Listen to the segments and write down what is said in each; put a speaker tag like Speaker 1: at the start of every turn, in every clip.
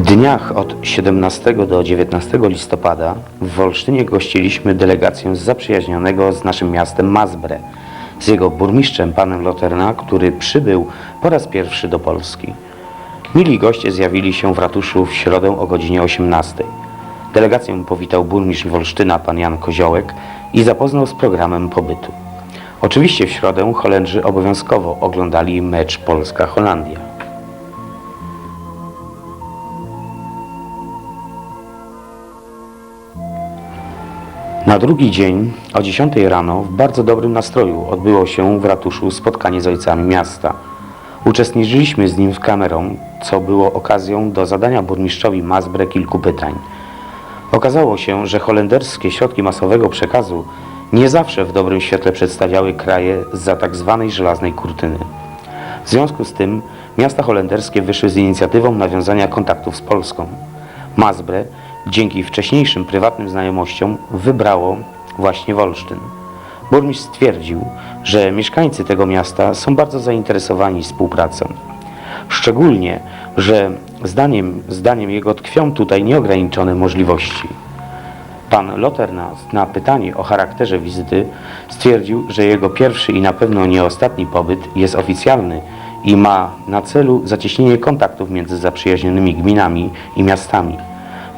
Speaker 1: W dniach od 17 do 19 listopada w Wolsztynie gościliśmy delegację zaprzyjaźnionego z naszym miastem Mazbre, z jego burmistrzem panem Loterna, który przybył po raz pierwszy do Polski. Mili goście zjawili się w ratuszu w środę o godzinie 18. Delegację powitał burmistrz Wolsztyna pan Jan Koziołek i zapoznał z programem pobytu. Oczywiście w środę Holendrzy obowiązkowo oglądali mecz Polska-Holandia. Na drugi dzień o 10 rano w bardzo dobrym nastroju odbyło się w ratuszu spotkanie z ojcami miasta. Uczestniczyliśmy z nim z kamerą, co było okazją do zadania burmistrzowi Mazbre kilku pytań. Okazało się, że holenderskie środki masowego przekazu nie zawsze w dobrym świetle przedstawiały kraje za tak zwanej żelaznej kurtyny. W związku z tym miasta holenderskie wyszły z inicjatywą nawiązania kontaktów z Polską. Mazbre dzięki wcześniejszym prywatnym znajomościom wybrało właśnie Wolsztyn. Burmistrz stwierdził, że mieszkańcy tego miasta są bardzo zainteresowani współpracą. Szczególnie, że zdaniem, zdaniem jego tkwią tutaj nieograniczone możliwości. Pan Loterna na pytanie o charakterze wizyty stwierdził, że jego pierwszy i na pewno nie ostatni pobyt jest oficjalny i ma na celu zacieśnienie kontaktów między zaprzyjaźnionymi gminami i miastami.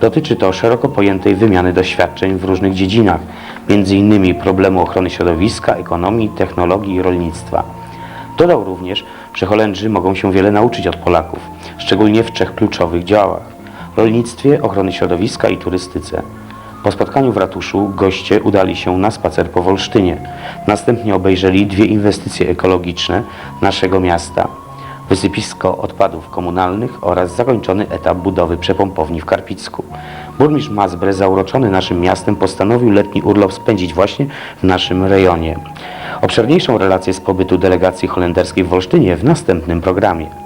Speaker 1: Dotyczy to szeroko pojętej wymiany doświadczeń w różnych dziedzinach, m.in. problemu ochrony środowiska, ekonomii, technologii i rolnictwa. Dodał również, że Holendrzy mogą się wiele nauczyć od Polaków, szczególnie w trzech kluczowych działach rolnictwie, ochrony środowiska i turystyce. Po spotkaniu w ratuszu goście udali się na spacer po Wolsztynie. Następnie obejrzeli dwie inwestycje ekologiczne naszego miasta. Wysypisko odpadów komunalnych oraz zakończony etap budowy przepompowni w Karpicku. Burmistrz Mazbre, zauroczony naszym miastem, postanowił letni urlop spędzić właśnie w naszym rejonie. Obszerniejszą relację z pobytu delegacji holenderskiej w Wolsztynie w następnym programie.